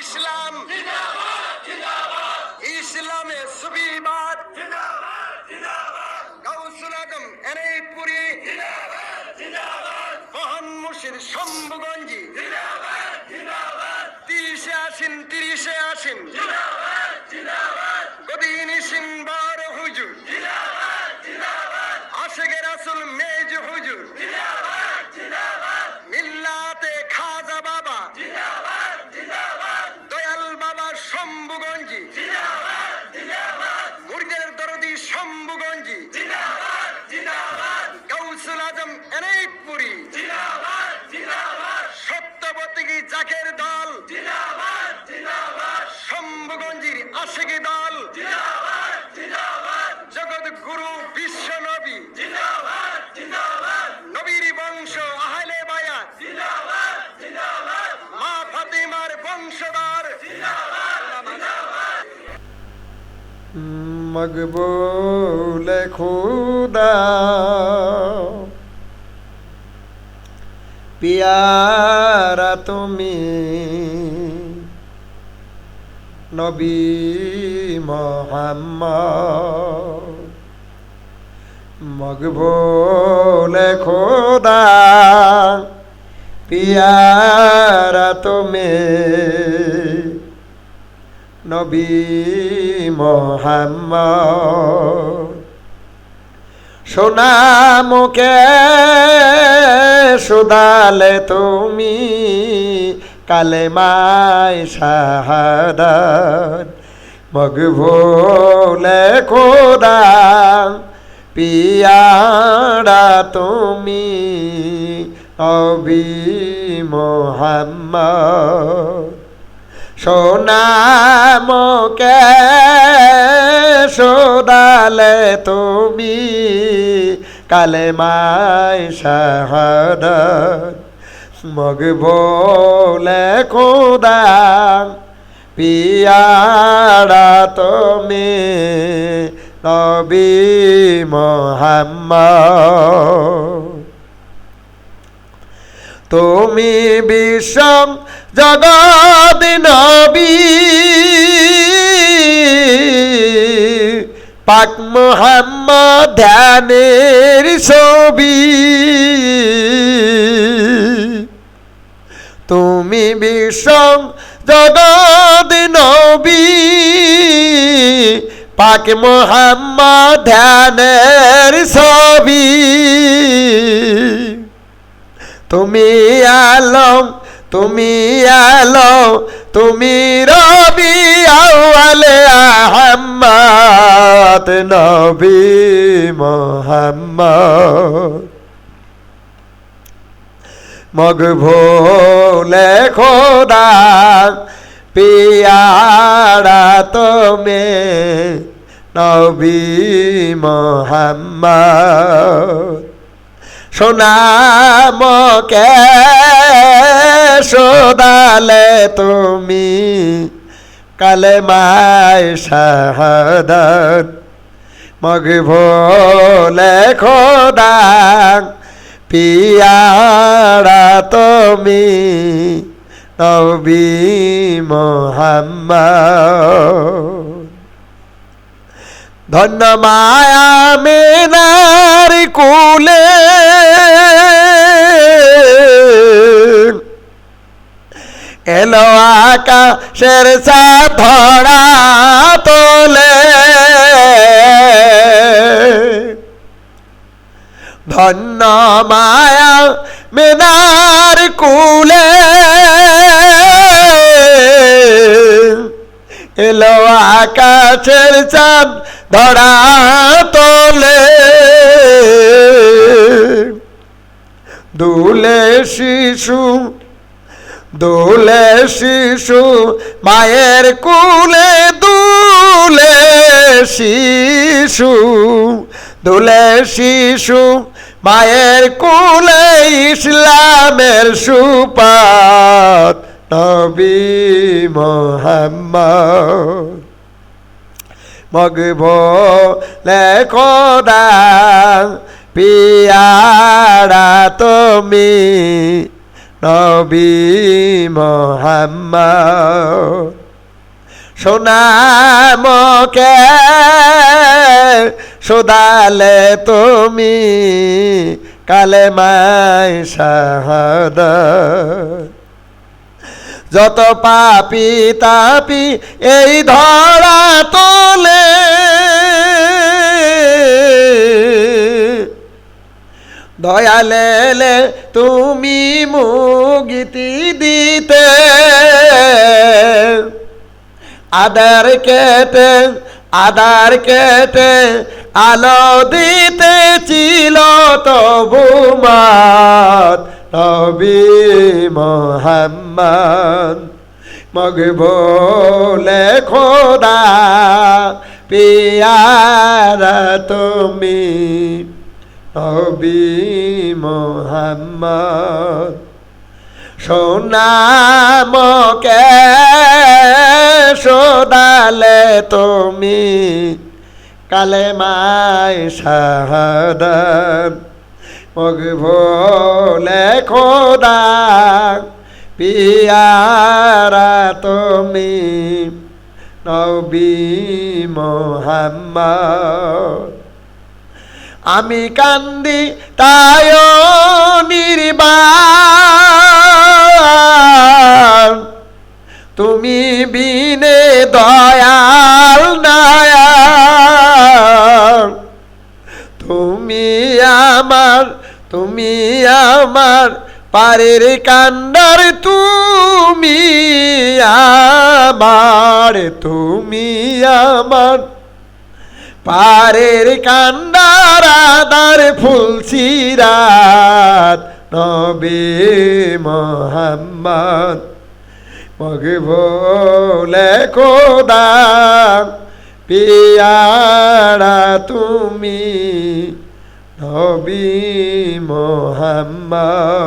ইসলাম। ইসলামে সুবিবাদ গাউসুল আজম এনেই পুরী মহান মুর্শিদ শম্ভুগঞ্জি। তিরিশে আসিন তিরিশে আসেন গদিনী সিংবার মকবুল খুদা। পিয়ারা তুমি নবী মোহাম্মদ। মকবুল খোদা। পিয়ারা তুমি নবী মোহাম্মদ। সোনা মুখে সুদালে তুমি কালেমায় শাহাদাত। মগভোলে খোদা পিয়ারা তুমি অবি মোহাম্মদ। সোনামকে সোদালে তুমি কালেমায় শাহাদাত মগ বলে খোদা পিয়ারা তুমি নবী মোহাম্মদ। তুমি বিষম জগৎ নবী। পাক মোহাম্মদ ধ্যানের ছবি। তুমি বিষম জগৎ নবী। পাক মোহাম্মদ ধ্যানের ছবি। তুমি আলম, তুমি আলো তুমি রবি আউয়ালে আহম্মদ, নবী মোহাম্মদ। মগ ভোলে খোদা, পিয়ারা তুমি নবী মোহাম্মদ। সোনামকে সোদালে তুমি কালেমায় শাহাদাত। মগ ভোলে খোদা পিয়ারা তুমি নবী মোহাম্মদ। ধন্য মায়া মেনার কুলে এলো আকাশের ধরা তোলে। ধন্য মায়া মেনার কুলে। এলো আকাশের চাঁদ ধরা তোলে। দুলে শিশু দোলে শিশু, মায়ের কুলে দুলে শিশু। দুলে শিশু, মায়ের কুলে ইসলামের সুপাত, নবী মোহাম্মদ। মগব লেখোদা পিয়ারা তুমি নবী মোহাম্মদ সোনামকে সোদালে তুমি কালে মাই শাহাদ যত পাপি তাপি এই ধরা তোলে দয়ালেলে তুমি মুগিতি দিতে। আদার কেটে আদার কেটে, আলো দিতে ছিল তবু মাত। নবী মোহাম্মদ, মগ বলে, খোদা, পিয়ারা তুমি। নবী মোহাম্মদ সোনামকে সোদালে তুমি কালেমায় শাহাদাত। মগ ভোলে খোদা পিয়ারা তুমি নবী মোহাম্মদ। আমি কান্দি তায় নির্বাণ। তুমি বিনে দয়াল নায়াল তুমি আমার তুমি আমার পারের কান্ডার, তুমি আমার তুমি আমার। পারের কান্ডার আদার ফুলসিরাত নবী মোহাম্মদ মগে ভোলে খোদা পিয়ারা তুমি নবী মোহাম্মদ।